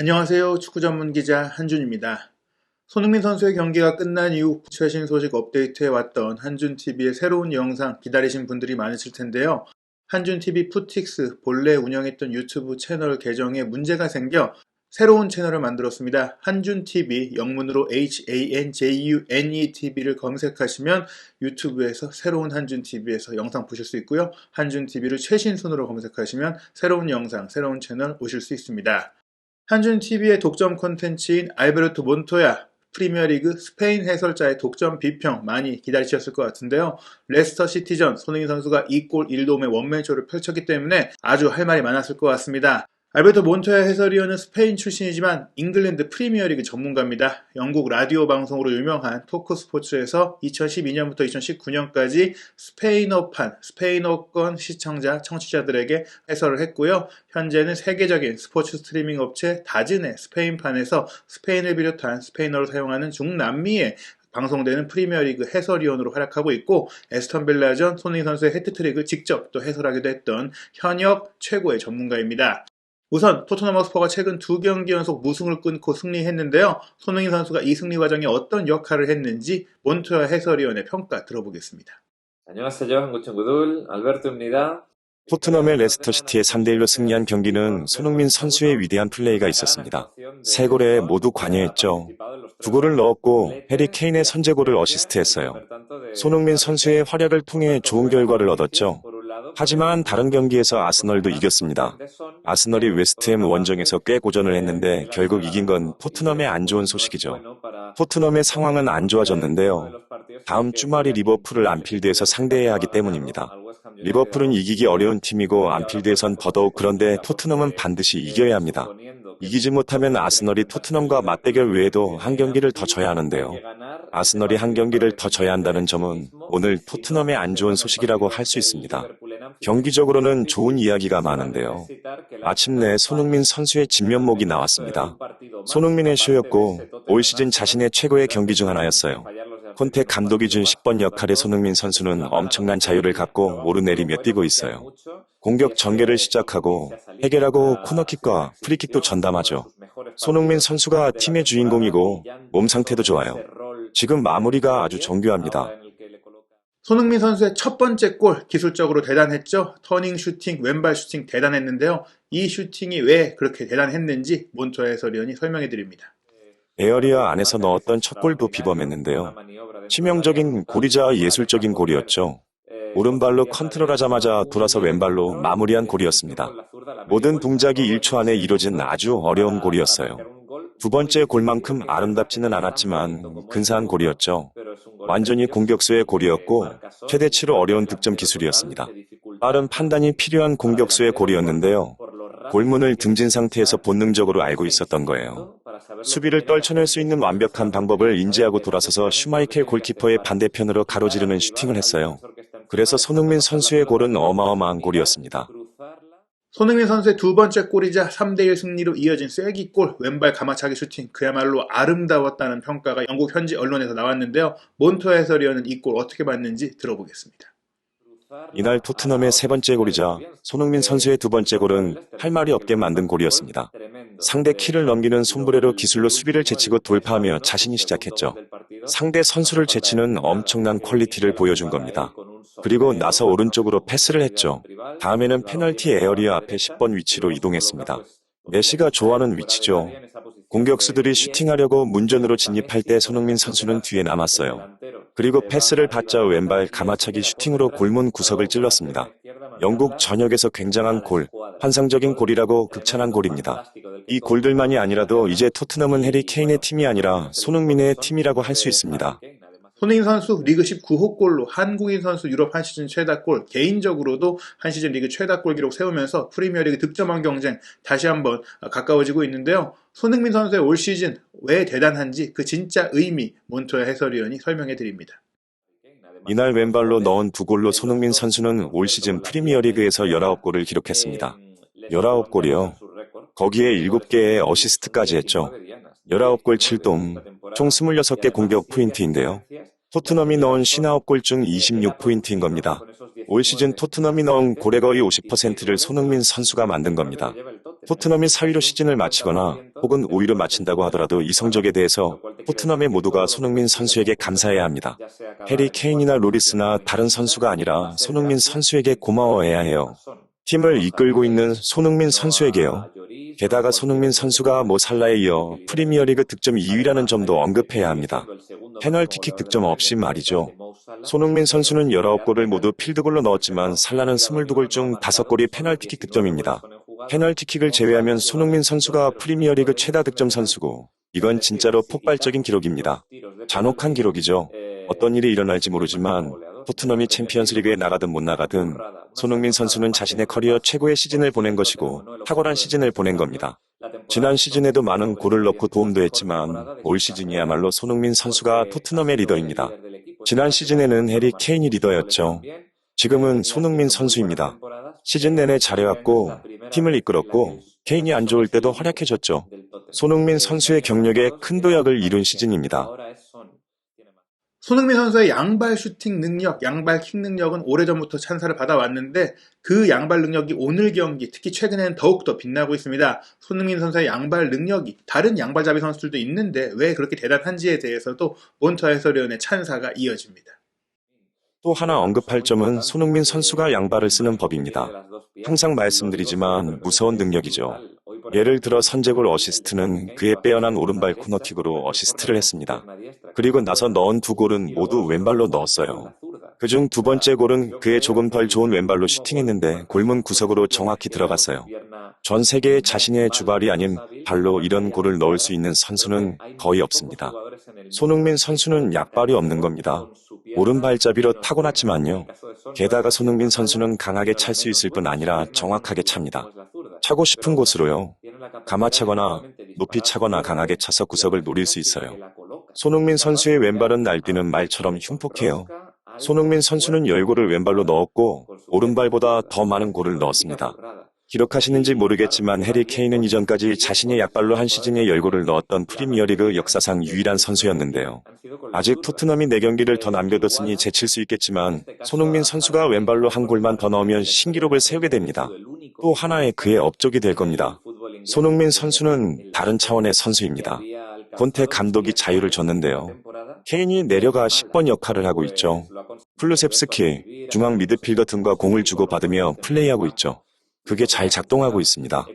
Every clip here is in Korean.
안녕하세요. 축구 전문 기자 한준입니다. 손흥민 선수의 경기가 끝난 이후 최신 소식 업데이트해 왔던 한준TV의 새로운 영상 기다리신 분들이 많으실 텐데요. 한준TV 푸틱스 본래 운영했던 유튜브 채널 계정에 문제가 생겨 새로운 채널을 만들었습니다. 한준TV 영문으로 H-A-N-J-U-N-E-TV를 검색하시면 유튜브에서 새로운 한준TV에서 영상 보실 수 있고요. 한준TV를 최신순으로 검색하시면 새로운 영상, 새로운 채널 오실 수 있습니다. 한준TV의 독점 콘텐츠인 알베르토 몬토야 프리미어리그 스페인 해설자의 독점 비평 많이 기다리셨을 것 같은데요. 레스터 시티전 손흥민 선수가 2골 1도움의 원맨쇼를 펼쳤기 때문에 아주 할 말이 많았을 것 같습니다. 알베토 몬토야 해설위원은 스페인 출신이지만 잉글랜드 프리미어리그 전문가입니다. 영국 라디오 방송으로 유명한 토크 스포츠에서 2012년부터 2019년까지 스페인어판, 스페인어권 시청자, 청취자들에게 해설을 했고요. 현재는 세계적인 스포츠 스트리밍 업체 다즈네 스페인판에서 스페인을 비롯한 스페인어를 사용하는 중남미의 방송되는 프리미어리그 해설위원으로 활약하고 있고 에스턴 벨라전 손흥민 선수의 헤트트릭을 직접 또 해설하기도 했던 현역 최고의 전문가입니다. 우선 토트넘 허스퍼가 최근 두 경기 연속 무승을 끊고 승리했는데요. 손흥민 선수가 이 승리 과정에 어떤 역할을 했는지 몬토야 해설위원의 평가 들어보겠습니다. 안녕하세요, 한국 친구들. 알베르토입니다. 토트넘의 레스터시티에 3대1로 승리한 경기는 손흥민 선수의 위대한 플레이가 있었습니다. 세 골에 모두 관여했죠. 두 골을 넣었고 해리 케인의 선제골을 어시스트했어요. 손흥민 선수의 활약을 통해 좋은 결과를 얻었죠. 하지만 다른 경기에서 아스널도 이겼습니다. 아스널이 웨스트햄 원정에서 꽤 고전을 했는데 결국 이긴 건 토트넘의 안 좋은 소식이죠. 토트넘의 상황은 안 좋아졌는데요. 다음 주말이 리버풀을 안필드에서 상대해야 하기 때문입니다. 리버풀은 이기기 어려운 팀이고 안필드에선 더더욱 그런데 토트넘은 반드시 이겨야 합니다. 이기지 못하면 아스널이 토트넘과 맞대결 외에도 한 경기를 더 져야 하는데요. 아스널이 한 경기를 더 져야 한다는 점은 오늘 토트넘의 안 좋은 소식이라고 할 수 있습니다. 경기적으로는 좋은 이야기가 많은데요. 마침내 손흥민 선수의 진면목이 나왔습니다. 손흥민의 쇼였고 올 시즌 자신의 최고의 경기 중 하나였어요. 콘테 감독이 준 10번 역할의 손흥민 선수는 엄청난 자유를 갖고 오르내리며 뛰고 있어요. 공격 전개를 시작하고 해결하고 코너킥과 프리킥도 전담하죠. 손흥민 선수가 팀의 주인공이고 몸 상태도 좋아요. 지금 마무리가 아주 정교합니다. 손흥민 선수의 첫 번째 골 기술적으로 대단했죠. 터닝 슈팅, 왼발 슈팅 대단했는데요. 이 슈팅이 왜 그렇게 대단했는지 몬토 해설위원이 설명해 드립니다. 에어리어 안에서 넣었던 첫 골도 비범했는데요. 치명적인 골이자 예술적인 골이었죠. 오른발로 컨트롤하자마자 돌아서 왼발로 마무리한 골이었습니다. 모든 동작이 1초 안에 이뤄진 아주 어려운 골이었어요. 두 번째 골만큼 아름답지는 않았지만 근사한 골이었죠. 완전히 공격수의 골이었고 최대치로 어려운 득점 기술이었습니다. 빠른 판단이 필요한 공격수의 골이었는데요. 골문을 등진 상태에서 본능적으로 알고 있었던 거예요. 수비를 떨쳐낼 수 있는 완벽한 방법을 인지하고 돌아서서 슈마이켈 골키퍼의 반대편으로 가로지르는 슈팅을 했어요. 그래서 손흥민 선수의 골은 어마어마한 골이었습니다. 손흥민 선수의 두 번째 골이자 3대1 승리로 이어진 쐐기골 왼발 가마차기 슈팅 그야말로 아름다웠다는 평가가 영국 현지 언론에서 나왔는데요. 몬토 해설위원은 이 골 어떻게 봤는지 들어보겠습니다. 이날 토트넘의 세 번째 골이자 손흥민 선수의 두 번째 골은 할 말이 없게 만든 골이었습니다. 상대 키를 넘기는 손브레로 기술로 수비를 제치고 돌파하며 자신이 시작했죠. 상대 선수를 제치는 엄청난 퀄리티를 보여준 겁니다. 그리고 나서 오른쪽으로 패스를 했죠. 다음에는 페널티 에어리어 앞에 10번 위치로 이동했습니다. 메시가 좋아하는 위치죠. 공격수들이 슈팅하려고 문전으로 진입할 때 손흥민 선수는 뒤에 남았어요. 그리고 패스를 받자 왼발 가마차기 슈팅으로 골문 구석을 찔렀습니다. 영국 전역에서 굉장한 골, 환상적인 골이라고 극찬한 골입니다. 이 골들만이 아니라도 이제 토트넘은 해리 케인의 팀이 아니라 손흥민의 팀이라고 할 수 있습니다. 손흥민 선수 리그 19호 골로 한국인 선수 유럽 한 시즌 최다 골, 개인적으로도 한 시즌 리그 최다 골 기록 세우면서 프리미어리그 득점왕 경쟁 다시 한번 가까워지고 있는데요. 손흥민 선수의 올 시즌 왜 대단한지 그 진짜 의미 몬토야 해설위원이 설명해 드립니다. 이날 왼발로 넣은 두 골로 손흥민 선수는 올 시즌 프리미어리그에서 19골을 기록했습니다. 19골이요. 거기에 7개의 어시스트까지 했죠. 19골 7돔, 총 26개 공격 포인트인데요. 토트넘이 넣은 59골 중 26포인트인 겁니다. 올 시즌 토트넘이 넣은 골의 거의 50%를 손흥민 선수가 만든 겁니다. 토트넘이 4위로 시즌을 마치거나 혹은 5위로 마친다고 하더라도 이 성적에 대해서 토트넘의 모두가 손흥민 선수에게 감사해야 합니다. 해리 케인이나 로리스나 다른 선수가 아니라 손흥민 선수에게 고마워해야 해요. 팀을 이끌고 있는 손흥민 선수에게요. 게다가 손흥민 선수가 모 살라에 이어 프리미어리그 득점 2위라는 점도 언급해야 합니다. 페널티킥 득점 없이 말이죠. 손흥민 선수는 19골을 모두 필드골로 넣었지만 살라는 22골 중 5골이 페널티킥 득점입니다. 페널티킥을 제외하면 손흥민 선수가 프리미어리그 최다 득점 선수고 이건 진짜로 폭발적인 기록입니다. 잔혹한 기록이죠. 어떤 일이 일어날지 모르지만 토트넘이 챔피언스리그에 나가든 못 나가든 손흥민 선수는 자신의 커리어 최고의 시즌을 보낸 것이고 탁월한 시즌을 보낸 겁니다. 지난 시즌에도 많은 골을 넣고 도움도 했지만 올 시즌이야말로 손흥민 선수가 토트넘의 리더입니다. 지난 시즌에는 해리 케인이 리더였죠. 지금은 손흥민 선수입니다. 시즌 내내 잘해왔고 팀을 이끌었고 케인이 안 좋을 때도 활약해줬죠. 손흥민 선수의 경력에 큰 도약을 이룬 시즌입니다. 손흥민 선수의 양발 슈팅 능력, 양발 킥 능력은 오래전부터 찬사를 받아왔는데 그 양발 능력이 오늘 경기, 특히 최근에는 더욱더 빛나고 있습니다. 손흥민 선수의 양발 능력이 다른 양발잡이 선수들도 있는데 왜 그렇게 대단한지에 대해서도 몬터 해설위원의 찬사가 이어집니다. 또 하나 언급할 점은 손흥민 선수가 양발을 쓰는 법입니다. 항상 말씀드리지만 무서운 능력이죠. 예를 들어 선제골 어시스트는 그의 빼어난 오른발 코너킥으로 어시스트를 했습니다. 그리고 나서 넣은 두 골은 모두 왼발로 넣었어요. 그중 두 번째 골은 그의 조금 덜 좋은 왼발로 슈팅했는데 골문 구석으로 정확히 들어갔어요. 전 세계에 자신의 주발이 아닌 발로 이런 골을 넣을 수 있는 선수는 거의 없습니다. 손흥민 선수는 약발이 없는 겁니다. 오른발잡이로 타고났지만요. 게다가 손흥민 선수는 강하게 찰 수 있을 뿐 아니라 정확하게 찹니다. 차고 싶은 곳으로요. 감아차거나 높이 차거나 강하게 차서 구석을 노릴 수 있어요. 손흥민 선수의 왼발은 날뛰는 말처럼 흉폭해요. 손흥민 선수는 10골을 왼발로 넣었고 오른발보다 더 많은 골을 넣었습니다. 기록하시는지 모르겠지만 해리 케인은 이전까지 자신의 약발로 한 시즌에 10골을 넣었던 프리미어리그 역사상 유일한 선수였는데요. 아직 토트넘이 4경기를 더 남겨뒀으니 제칠 수 있겠지만 손흥민 선수가 왼발로 한 골만 더 넣으면 신기록을 세우게 됩니다. 또 하나의 그의 업적이 될 겁니다. 손흥민 선수는 다른 차원의 선수입니다. 콘테 감독이 자유를 줬는데요. 케인이 내려가 10번 역할을 하고 있죠. 플루셉스키, 중앙 미드필더 등과 공을 주고받으며 플레이하고 있죠. 그게 잘 작동하고 있습니다.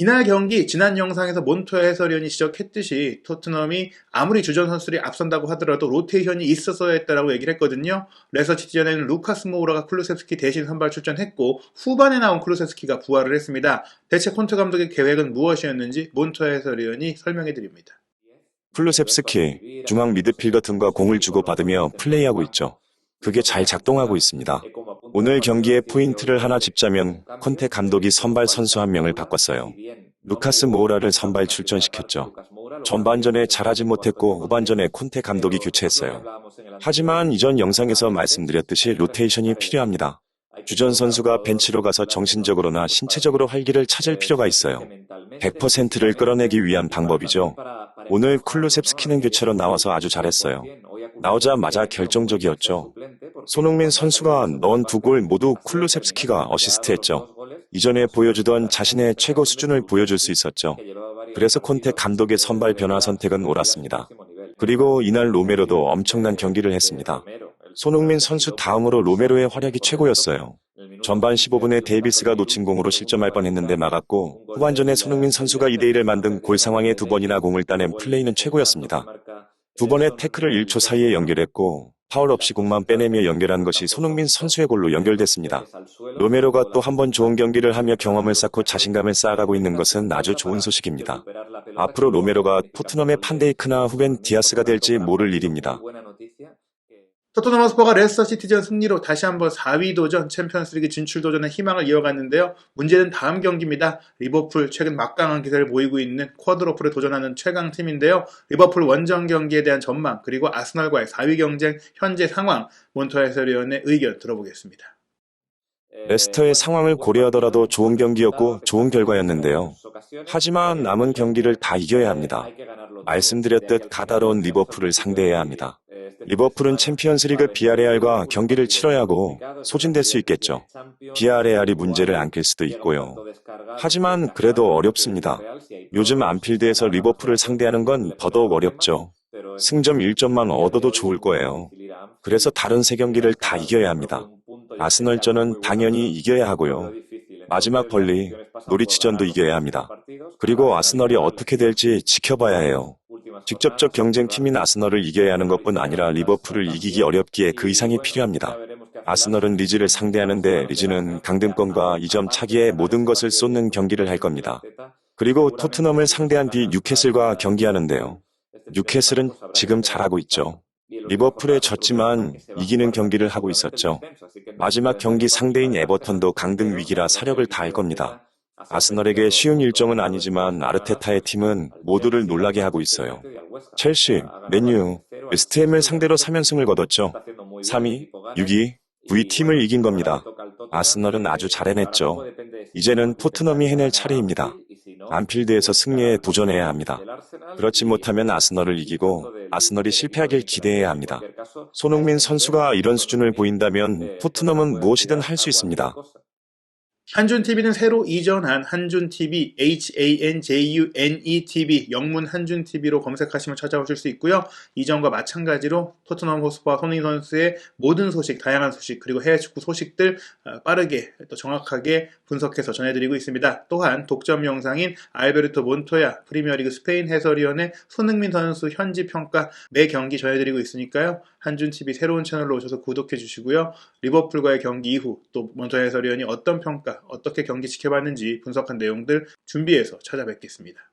이날 경기 지난 영상에서 몬토 해설위원이 지적했듯이 토트넘이 아무리 주전 선수들이 앞선다고 하더라도 로테이션이 있었어야 했다라고 얘기를 했거든요. 레서시티전에는 루카스 모우라가 클루세스키 대신 선발 출전했고 후반에 나온 클루세스키가 부활을 했습니다. 대체 콘테 감독의 계획은 무엇이었는지 몬토 해설위원이 설명해 드립니다. 플루셉스키, 중앙 미드필더 등과 공을 주고받으며 플레이하고 있죠. 그게 잘 작동하고 있습니다. 오늘 경기의 포인트를 하나 짚자면 콘테 감독이 선발 선수 한 명을 바꿨어요. 루카스 모우라를 선발 출전시켰죠. 전반전에 잘하지 못했고 후반전에 콘테 감독이 교체했어요. 하지만 이전 영상에서 말씀드렸듯이 로테이션이 필요합니다. 주전 선수가 벤치로 가서 정신적으로나 신체적으로 활기를 찾을 필요가 있어요. 100%를 끌어내기 위한 방법이죠. 오늘 쿨루셉스키는 교체로 나와서 아주 잘했어요. 나오자마자 결정적이었죠. 손흥민 선수가 넣은 두 골 모두 쿨루셉스키가 어시스트했죠. 이전에 보여주던 자신의 최고 수준을 보여줄 수 있었죠. 그래서 콘테 감독의 선발 변화 선택은 옳았습니다. 그리고 이날 로메로도 엄청난 경기를 했습니다. 손흥민 선수 다음으로 로메로의 활약이 최고였어요. 전반 15분에 데이비스가 놓친 공으로 실점할 뻔했는데 막았고 후반전에 손흥민 선수가 2대1을 만든 골 상황에 두 번이나 공을 따낸 플레이는 최고였습니다. 두 번의 태클을 1초 사이에 연결했고 파울 없이 공만 빼내며 연결한 것이 손흥민 선수의 골로 연결됐습니다. 로메로가 또 한 번 좋은 경기를 하며 경험을 쌓고 자신감을 쌓아가고 있는 것은 아주 좋은 소식입니다. 앞으로 로메로가 토트넘의 판데이크나 후벤 디아스가 될지 모를 일입니다. 토트넘 허스퍼가 레스터 시티전 승리로 다시 한번 4위 도전, 챔피언스리그 진출 도전의 희망을 이어갔는데요. 문제는 다음 경기입니다. 리버풀 최근 막강한 기세를 보이고 있는 쿼드로플에 도전하는 최강 팀인데요. 리버풀 원정 경기에 대한 전망 그리고 아스널과의 4위 경쟁 현재 상황 몬터 해설위원의 의견 들어보겠습니다. 레스터의 상황을 고려하더라도 좋은 경기였고 좋은 결과였는데요. 하지만 남은 경기를 다 이겨야 합니다. 말씀드렸듯 가다로운 리버풀을 상대해야 합니다. 리버풀은 챔피언스리그 비아레알과 경기를 치러야 하고 소진될 수 있겠죠. 비아레알이 문제를 안길 수도 있고요. 하지만 그래도 어렵습니다. 요즘 안필드에서 리버풀을 상대하는 건 더더욱 어렵죠. 승점 1점만 얻어도 좋을 거예요. 그래서 다른 세 경기를 다 이겨야 합니다. 아스널전은 당연히 이겨야 하고요. 마지막 벌리, 노리치전도 이겨야 합니다. 그리고 아스널이 어떻게 될지 지켜봐야 해요. 직접적 경쟁팀인 아스널을 이겨야 하는 것뿐 아니라 리버풀을 이기기 어렵기에 그 이상이 필요합니다. 아스널은 리즈를 상대하는데 리즈는 강등권과 2점 차기에 모든 것을 쏟는 경기를 할 겁니다. 그리고 토트넘을 상대한 뒤 뉴캐슬과 경기하는데요. 뉴캐슬은 지금 잘하고 있죠. 리버풀에 졌지만 이기는 경기를 하고 있었죠. 마지막 경기 상대인 에버턴도 강등 위기라 사력을 다할 겁니다. 아스널에게 쉬운 일정은 아니지만 아르테타의 팀은 모두를 놀라게 하고 있어요. 첼시, 맨유, 웨스트햄을 상대로 3연승을 거뒀죠. 3위, 6위, 9위 팀을 이긴 겁니다. 아스널은 아주 잘 해냈죠. 이제는 토트넘이 해낼 차례입니다. 안필드에서 승리에 도전해야 합니다. 그렇지 못하면 아스널을 이기고 아스널이 실패하길 기대해야 합니다. 손흥민 선수가 이런 수준을 보인다면 토트넘은 무엇이든 할 수 있습니다. 한준TV는 새로 이전한 한준TV, H-A-N-J-U-N-E-TV, 영문 한준TV로 검색하시면 찾아오실 수 있고요. 이전과 마찬가지로 토트넘 호스퍼와 손흥민 선수의 모든 소식, 다양한 소식, 그리고 해외 축구 소식들 어, 빠르게 또 정확하게 분석해서 전해드리고 있습니다. 또한 독점 영상인 알베르토 몬토야 프리미어리그 스페인 해설위원의 손흥민 선수 현지 평가 매 경기 전해드리고 있으니까요. 한준TV 새로운 채널로 오셔서 구독해 주시고요. 리버풀과의 경기 이후 또 몬토야 해설위원이 어떤 평가, 어떻게 경기 지켜봤는지 분석한 내용들 준비해서 찾아뵙겠습니다.